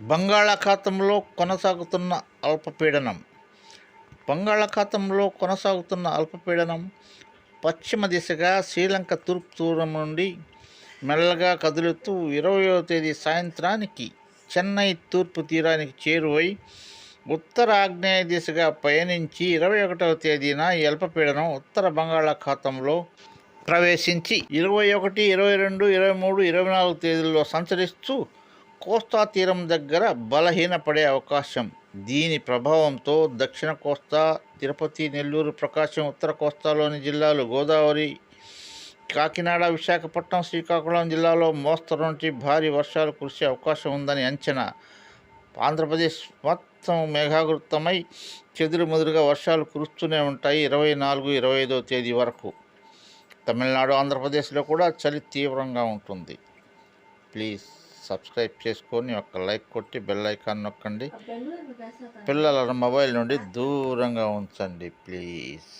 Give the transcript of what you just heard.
బంగాళాఖాతంలో కొనసాగుతున్న అల్పపీడనం. బంగాళాఖాతంలో కొనసాగుతున్న అల్పపీడనం పశ్చిమ దిశగా శ్రీలంక తూర్పు దూరం నుండి మెల్లగా కదులుతూ ఇరవయో తేదీ సాయంత్రానికి చెన్నై తూర్పు తీరానికి చేరువై ఉత్తర ఆగ్నేయ దిశగా పయనించి ఇరవై ఒకటవ తేదీన ఈ అల్పపీడనం ఉత్తర బంగాళాఖాతంలో ప్రవేశించి ఇరవై ఒకటి ఇరవై రెండు ఇరవై మూడు ఇరవై నాలుగు తేదీల్లో సంచరిస్తూ కోస్తా తీరం దగ్గర బలహీనపడే అవకాశం. దీని ప్రభావంతో దక్షిణ కోస్తా తిరుపతి నెల్లూరు ప్రకాశం ఉత్తర కోస్తాలోని జిల్లాలు గోదావరి కాకినాడ విశాఖపట్నం శ్రీకాకుళం జిల్లాలో మోస్తరు నుంచి భారీ వర్షాలు కురిసే అవకాశం ఉందని అంచనా. ఆంధ్రప్రదేశ్ మొత్తం మేఘావృతమై చెదురుముదురుగా వర్షాలు కురుస్తూనే ఉంటాయి ఇరవై నాలుగు ఇరవై ఐదో తేదీ వరకు. తమిళనాడు ఆంధ్రప్రదేశ్లో కూడా చలి తీవ్రంగా ఉంటుంది. ప్లీజ్. సబ్స్క్రైబ్ చేసుకొని ఒక లైక్ కొట్టి బెల్ ఐకాన్ నొక్కండి. పిల్లలను మొబైల్ నుండి దూరంగా ఉంచండి ప్లీజ్.